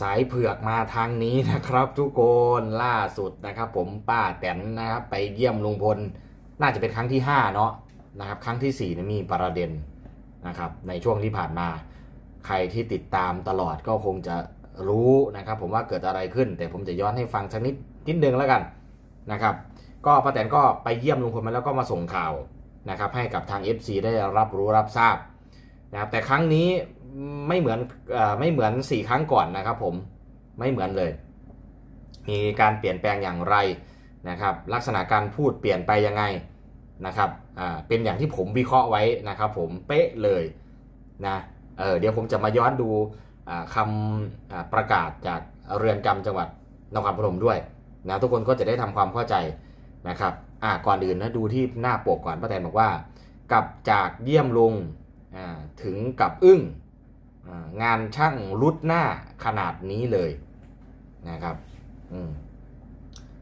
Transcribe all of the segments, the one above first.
สายเผือกมาทางนี้นะครับทุกคนล่าสุดนะครับ ผมป้าแตนนะครับไปเยี่ยมลุงพล น่าจะเป็นครั้งที่ห้าเนาะนะครับ ครั้งที่สี่เนี่มีประเด็นนะครับ ในช่วงที่ผ่านมา ใครที่ติดตามตลอดก็คงจะรู้นะครับ ผมว่าเกิดอะไรขึ้น แต่ผมจะย้อนให้ฟังสักนิดนิดนึงแล้วกันนะครับ ก็ป้าแตนก็ไปเยี่ยมลุงพลมาแล้วก็มาส่งข่าวนะครับ ให้กับทาง FC ได้รับรู้รับทราบนะครับแต่ครั้งนี้ ไม่เหมือนอไม่เหมือนสี่ครั้งก่อนนะครับผมไม่เหมือนเลย มีการเปลี่ยนแปลงอย่างไรนะครับ ลักษณะการพูดเปลี่ยนไปยังไงนะครับเป็นอย่างที่ผมวิเคราะห์ไว้นะครับ ผมเป๊ะเลยนะเเดี๋ยวผมจะมาย้อนดูคำอ่าประกาศจากเรือนจำจังหวัดนครพนมด้วยนะทุกคนก็จะได้ทำความเข้าใจนะครับอ่าก่อนอื่นนะดูที่หน้าปกก่อนป้าแตนบอกว่า กลับจากเยี่ยมลุงถึงกับอึ้ง งานช่างรุดหน้าขนาดนี้เลยนะครับ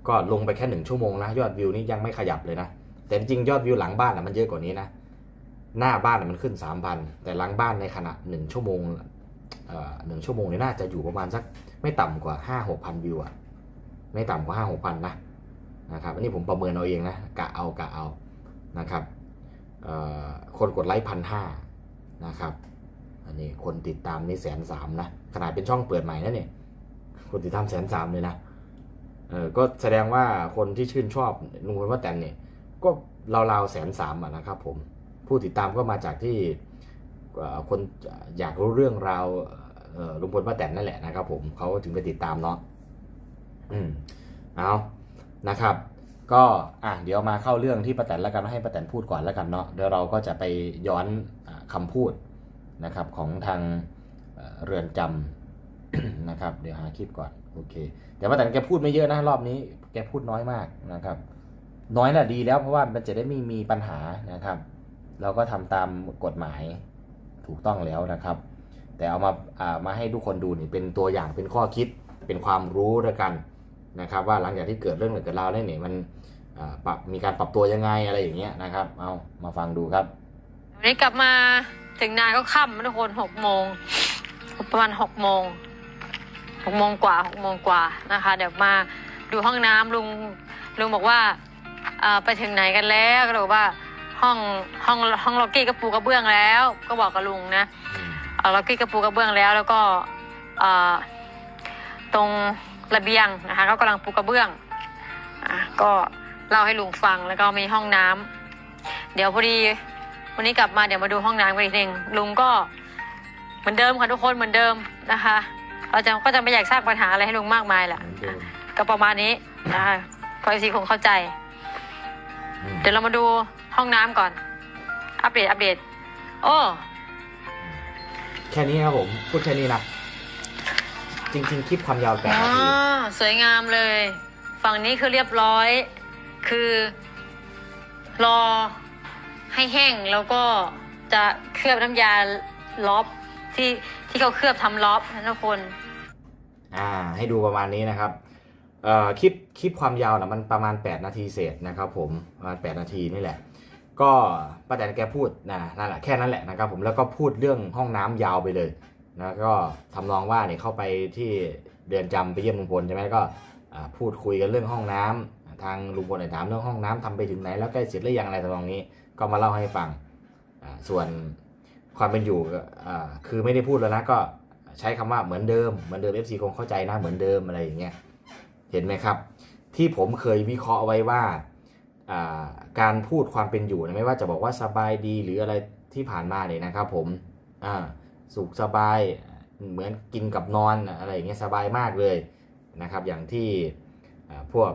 ก็ลงไปแค่หนึ่งชั่วโมงนะยอดวิวนี่ยังไม่ขยับเลยนะ แต่จริงยอดวิวหลังบ้านนะมันเยอะกว่านี้นะ หน้าบ้านนะมันขึ้น3,000แต่หลังบ้านในขณะ1ชั่วโมงหนึ่งชั่วโมงนี่น่าจะอยู่ประมาณสักไม่ต่ำกว่า5 6 0 0วิวอะไม่ต่ำกว่า5 6 0 0นนะนะครับอันนี้ผมประเมินเอาเองนะกะเอากะเอานะครับคนกดไลค์พันห้านะครับ อันนี้คนติดตามนี่แสนสามนะ ขนาดเป็นช่องเปิดใหม่นะเนี่ย คนติดตามแสนสามเลยนะ เออ ก็แสดงว่าคนที่ชื่นชอบลุงพลป้าแตนเนี่ย ก็ราวๆแสนสามอะนะครับผม ผู้ติดตามก็มาจากที่คนอยากรู้เรื่องราวลุงพลป้าแตนนั่นแหละนะครับผมเขาถึงไปติดตามเนาะอืมเอานะครับ ก็อะเดี๋ยวมาเข้าเรื่องที่ป้าแตนแล้วกันให้ป้าแตนพูดก่อนแล้วกันเนาะเดี๋ยวเราก็จะไปย้อนอาคำพูด นะครับของทางเรือนจำนะครับ เดี๋ยวหาคลิปก่อนโอเค แต่ป้าแตนแกพูดไม่เยอะนะรอบนี้ แกพูดน้อยมากนะครับ น้อยน่ะดีแล้วเพราะว่ามันจะได้ไม่มีปัญหานะครับ เราก็ทำตามกฎหมายถูกต้องแล้วนะครับ แต่เอามาอ่ามาให้ทุกคนดูนี่เป็นตัวอย่างเป็นข้อคิดเป็นความรู้ด้วยกันนะครับ ว่าหลังจากที่เกิดเรื่องเกิดราวเนี่ยมันปรับมีการปรับตัวยังไงอะไรอย่างเงี้ยนะครับ เอามาฟังดูครับวันนี้กลับมา ถึงนานก็ค่ำนะทุกคนหกโมงประมาณหกโมงหกโมงกว่าหกโมงกว่านะคะ เดี๋ยวมาดูห้องน้ำลุงลุงบอกว่าเอ่อไปถึงไหนกันแล้วก็บอกว่าห้องห้องห้องล็อกกี้ก็ปูกระเบื้องแล้ว ก็บอกกับลุงนะเอ่อล็อกกี้ก็ปูกระเบื้องแล้ว แล้วก็เอ่อตรงระเบียงนะคะก็กำลังปูกระเบื้องอะก็เล่าให้ลุงฟังแล้วก็มีห้องน้ำเดี๋ยวพอดี วันนี้กลับมาเดี๋ยวมาดูห้องน้ำกันอีกทีหนึ่งลุงก็เหมือนเดิมค่ะทุกคนเหมือนเดิมนะคะ เราจะก็จะไม่อยากสร้างปัญหาอะไรให้ลุงมากมายแหละเหมือนเดิมก็ประมาณนี้นะคะพอซีคงเข้าใจ อืมเดี๋ยวเรามาดูห้องน้ำก่อน อัปเดตอัปเดต โอ้แค่นี้ครับผมพูดแค่นี้นะจริงๆคลิปความยาวแปดอ๋อนาทีสวยงามเลย ฝั่งนี้คือเรียบร้อย คือ รอ ให้แห้งแล้วก็จะเคลือบน้ำยาล็อบที่ที่เขาเคลือบทำล็อบนะทุกคน อ่า ให้ดูประมาณนี้นะครับเอ่อคลิปคลิปความยาวนะมันประมาณ 8 นาทีเศษนะครับผมประมาณ 8 นาทีนี่แหละ ก็ป้าแตนแกพูดนะนั่นแหละแค่นั้นแหละนะครับผมแล้วก็พูดเรื่องห้องน้ำยาวไปเลยนะก็ทำนองว่าเนี่ยเข้าไปที่เดือนจำไปเยี่ยมลุงพลใช่ไหมก็พูดคุยกันเรื่องห้องน้ำ ทางลุงพลถามเรื่องห้องน้ำทำไปถึงไหนแล้วใกล้เสร็จหรือยังอะไรทำนองนี้ ก็มาเล่าให้ฟังส่วนความเป็นอยู่คือไม่ได้พูดแล้วนะก็ใช้คำว่าเหมือนเดิมเหมือนเดิม FC คงเข้าใจนะเหมือนเดิมอะไรอย่างเงี้ยเห็นไหมครับ ที่ผมเคยวิเคราะห์ไว้ว่าการพูดความเป็นอยู่ไม่ว่าจะบอกว่าสบายดีหรืออะไรที่ผ่านมาเนี่ยนะครับ ผมสุขสบายเหมือนกินกับนอนอะไรอย่างเงี้ยสบายมากเลยนะครับ อย่างที่พวก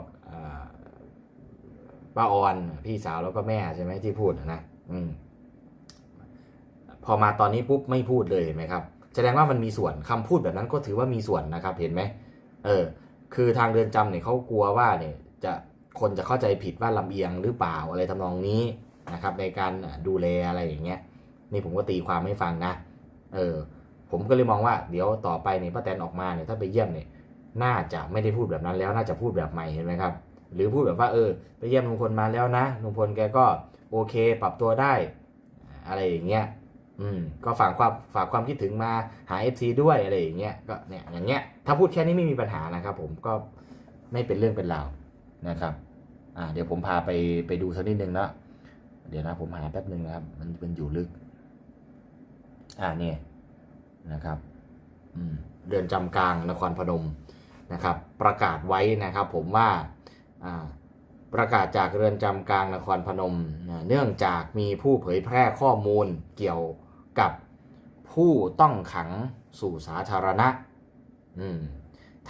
ป้าออนพี่สาวแล้วก็แม่ใช่ไหมที่พูดนะอืมพอมาตอนนี้ปุ๊บไม่พูดเลยเห็นไหมครับ แสดงว่ามันมีส่วนคำพูดแบบนั้นก็ถือว่ามีส่วนนะครับ เห็นไหมเออ คือทางเรือนจำเนี่ยเขากลัวว่าเนี่ย จะคนจะเข้าใจผิดว่าลำเอียงหรือเปล่าอะไรทำนองนี้นะครับ ในการดูแลอะไรอย่างเงี้ย นี่ผมก็ตีความให้ฟังนะ เออ ผมก็เลยมองว่าเดี๋ยวต่อไปเนี่ยป้าแตนออกมาเนี่ยถ้าไปเยี่ยมเนี่ยน่าจะไม่ได้พูดแบบนั้นแล้วน่าจะพูดแบบใหม่เห็นไหมครับ หรือพูดแบบว่าเออไปเยี่ยมลุงพลมาแล้วนะลุงพลแกก็โอเค ปรับตัวได้ อะไรอย่างเงี้ยอืมก็ฝากความฝากความคิดถึงมาหา FC ด้วยอะไรอย่างเงี้ยก็เนี่ยอย่างเงี้ยถ้าพูดแค่นี้ไม่มีปัญหานะครับ ผมก็ไม่เป็นเรื่องเป็นราวนะครับอ่าเดี๋ยวผมพาไปไปดูสักนิดนึงนะเดี๋ยวนะผมหาแป๊บนึงนะครับ มันมันอยู่ลึก อ่าเนี่ยนะครับ อืมเรือนจำกลางนครพนมนะครับ ประกาศไว้นะครับ ผมว่าอ่า ประกาศจากเรือนจำกลางนครพนม เนื่องจากมีผู้เผยแพร่ข้อมูลเกี่ยวกับผู้ต้องขังสู่สาธารณะ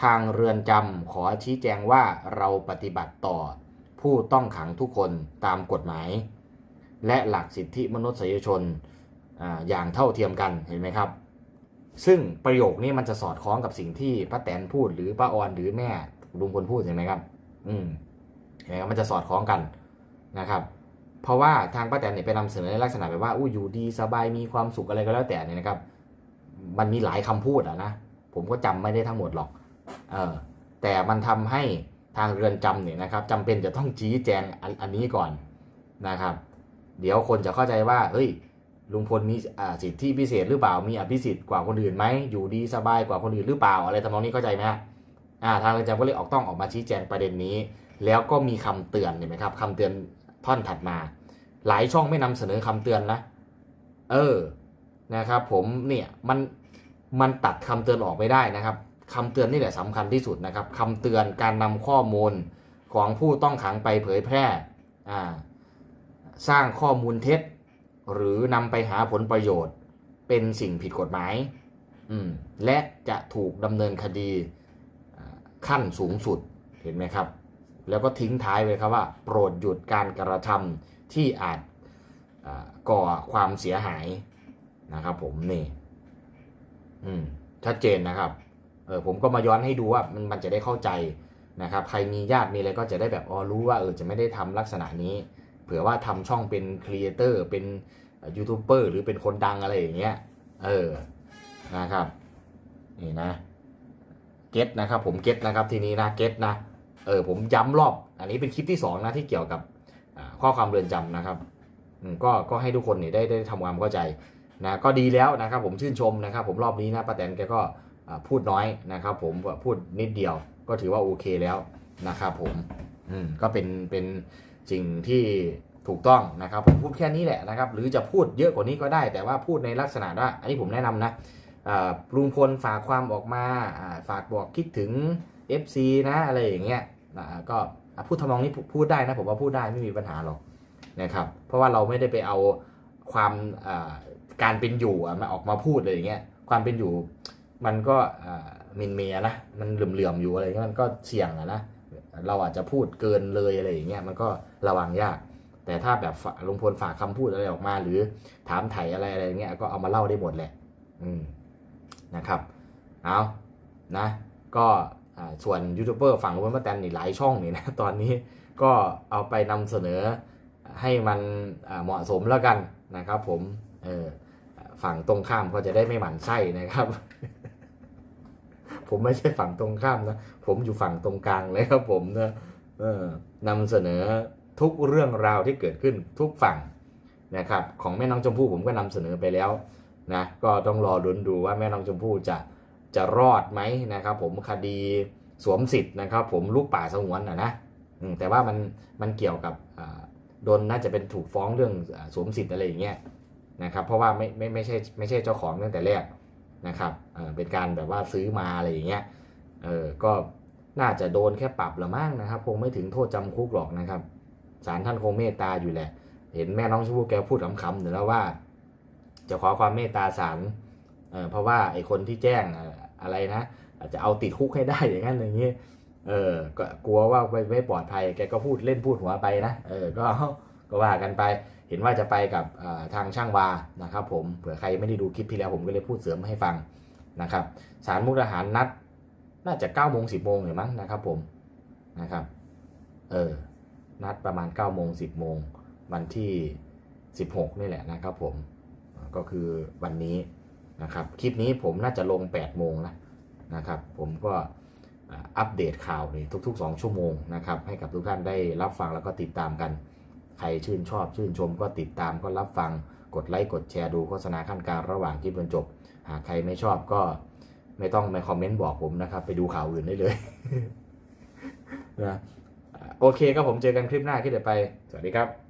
ทางเรือนจำขอชี้แจงว่าเราปฏิบัติต่อผู้ต้องขังทุกคนตามกฎหมาย และหลักสิทธิมนุษยชนออย่างเท่าเทียมกันเห็นไหมครับ ซึ่งประโยคนี้มันจะสอดคล้องกับสิ่งที่ป้าแตนพูดหรือป้าออนหรือแม่ลุงพลพูดเห็นไหมครับ อืม เห็นไหมครับมันจะสอดคล้องกันนะครับ เพราะว่าทางป้าแตนเนี่ยไปนำเสนอในลักษณะแบบว่าอู้อยู่ดีสบายมีความสุขอะไรก็แล้วแต่เนี่ยนะครับ มันมีหลายคำพูดอะนะผมก็จำไม่ได้ทั้งหมดหรอกเออแต่มันทำให้ทางเรือนจำเนี่ยนะครับจำเป็นจะต้องชี้แจงอันอันนี้ก่อนนะครับ เดี๋ยวคนจะเข้าใจว่าเฮ้ยลุงพลมีสิทธิพิเศษหรือเปล่า มีอภิสิทธิ์กว่าคนอื่นไหม อยู่ดีสบายกว่าคนอื่นหรือเปล่า อะไรทำนองนี้เข้าใจไหมฮะอ่าทางเรือนจำก็เลยออกต้องออกมาชี้แจงประเด็นนี้ แล้วก็มีคำเตือนเห็นไหมครับคำเตือนท่อนถัดมา หลายช่องไม่นำเสนอคำเตือนนะ เออนะครับ ผมเนี่ยมันมันตัดคำเตือนออกไม่ได้นะครับคำเตือนนี่แหละสำคัญที่สุดนะครับคำเตือนการนำข้อมูลของผู้ต้องขังไปเผยแพร่อ่าสร้างข้อมูลเท็จ หรือนำไปหาผลประโยชน์ เป็นสิ่งผิดกฎหมายอืมและจะถูกดำเนินคดีขั้นสูงสุดเห็นไหมครับ แล้วก็ทิ้งท้ายไว้ครับว่า โปรดหยุดการกระทำที่อาจก่อความเสียหายนะครับ ผมนี่ อืม ชัดเจนนะครับ เออผมก็มาย้อนให้ดูว่ามันมันจะได้เข้าใจนะครับ ใครมีญาติมีอะไรก็จะได้แบบอ๋อรู้ว่าเออจะไม่ได้ทำลักษณะนี้ เผื่อว่าทำช่องเป็นครีเอเตอร์เป็นยูทูบเบอร์หรือเป็นคนดังอะไรอย่างเงี้ย เออนะครับ นี่นะ เก็ตนะครับ ผมเก็ตนะครับทีนี้นะเก็ตนะ เออผมย้ำรอบ อันนี้เป็นคลิปที่สองนะที่เกี่ยวกับข้อความเรือนจำนะครับก็ก็ให้ทุกคนเนี่ยได้ได้ทำความเข้าใจนะก็ดีแล้วนะครับ ผมชื่นชมนะครับ ผมรอบนี้นะป้าแตนแกก็พูดน้อยนะครับ ผมพูดนิดเดียวก็ถือว่าโอเคแล้วนะครับ ผมอืมก็เป็นเป็นสิ่งที่ถูกต้องนะครับ ผมพูดแค่นี้แหละนะครับ หรือจะพูดเยอะกว่านี้ก็ได้ แต่ว่าพูดในลักษณะว่าอันนี้ผมแนะนำนะลุงพลฝากความออกมาอ่าฝากบอกคิดถึง FC นะอะไรอย่างเงี้ย นะก็พูดทำนองนี้พูดได้นะผมว่าพูดได้ไม่มีปัญหาหรอกนะครับเพราะว่าเราไม่ได้ไปเอาความการเป็นอยู่อะมาออกมาพูดเลยอย่างเงี้ยความเป็นอยู่มันก็มินเมียนะมันเหลื่อมๆอยู่อะไรเงี้ยมันก็เสี่ยงอะนะเราอาจจะพูดเกินเลยอะไรอย่างเงี้ยมันก็ระวังยาก แต่ถ้าแบบลุงพลฝากคำพูดอะไรออกมา หรือถามไถ่อะไรอะไรเงี้ยก็เอามาเล่าได้หมดแหละ อืมนะครับเอานะ ก็ ส่วนยูทูบเบอร์ฝั่งลุงพลป้าแตนนี่หลายช่องนี่นะตอนนี้ก็เอาไปนำเสนอให้มันเหมาะสมแล้วกันนะครับผมเออฝั่งตรงข้ามก็จะได้ไม่หมั่นไส้นะครับ ผมไม่ใช่ฝั่งตรงข้ามนะ ผมอยู่ฝั่งตรงกลางเลยครับผมนะเออนำเสนอทุกเรื่องราวที่เกิดขึ้นทุกฝั่งนะครับ ของแม่น้องชมพู่ผมก็นำเสนอไปแล้วนะก็ต้องรอลุ้นดูว่าแม่น้องชมพู่จะ จะรอดไหมนะครับ ผมคดีสวมสิทธิ์นะครับ ผมลูกป่าสงวนนะนะแต่ว่ามันมันเกี่ยวกับโดนน่าจะเป็นถูกฟ้องเรื่องสวมสิทธิ์อะไรอย่างเงี้ยนะครับ เพราะว่าไม่ไม่ไม่ใช่ไม่ใช่เจ้าของตั้งแต่แรกนะครับเเป็นการแบบว่าซื้อมาอะไรอย่างเงี้ยเออก็น่าจะโดนแค่ปรับละมั้งนะครับ คงไม่ถึงโทษจำคุกหรอกนะครับศาลท่านคงเมตตาอยู่แหละ เห็นแม่น้องชมพู่แกพูดขำๆอยู่แล้วว่า จะขอความเมตตาศาล เออเพราะว่าไอ้คนที่แจ้งอะไรนะอาจจะเอาติดคุกให้ได้อย่างนั้นอย่างนี้เออก็กลัวว่าไม่ไม่ปลอดภัยแกก็พูดเล่นพูดหัวไปนะเออก็ก็ว่ากันไป เห็นว่าจะไปกับทางช่างวานะครับ ผมเผื่อใครไม่ได้ดูคลิปที่แล้วผมก็เลยพูดเสริมให้ฟังนะครับสารมุกดาหารนัด น่าจะ9ก้าโมงสิบโมงเห็นมั้งนะครับ ผมนะครับ เออนัดประมาณ9ก้าโมงสิบโมงวันที่ 16 นี่แหละนะครับ ผมก็คือวันนี้ นะครับ คลิปนี้ผมน่าจะลง8โมงนะนะครับ ผมก็อัปเดตข่าวในทุก ๆ 2 ชั่วโมงนะครับ ให้กับทุกท่านได้รับฟังแล้วก็ติดตามกัน ใครชื่นชอบชื่นชมก็ติดตามก็รับฟังกดไลค์กดแชร์ดูโฆษณาขั้นกลางระหว่างคลิปจนจบ หากใครไม่ชอบก็ไม่ต้องมาคอมเมนต์บอกผมนะครับ ไปดูข่าวอื่นได้เลยนะโอเคครับผมเจอกันคลิปหน้าคลิปเดี๋ยวไป สวัสดีครับ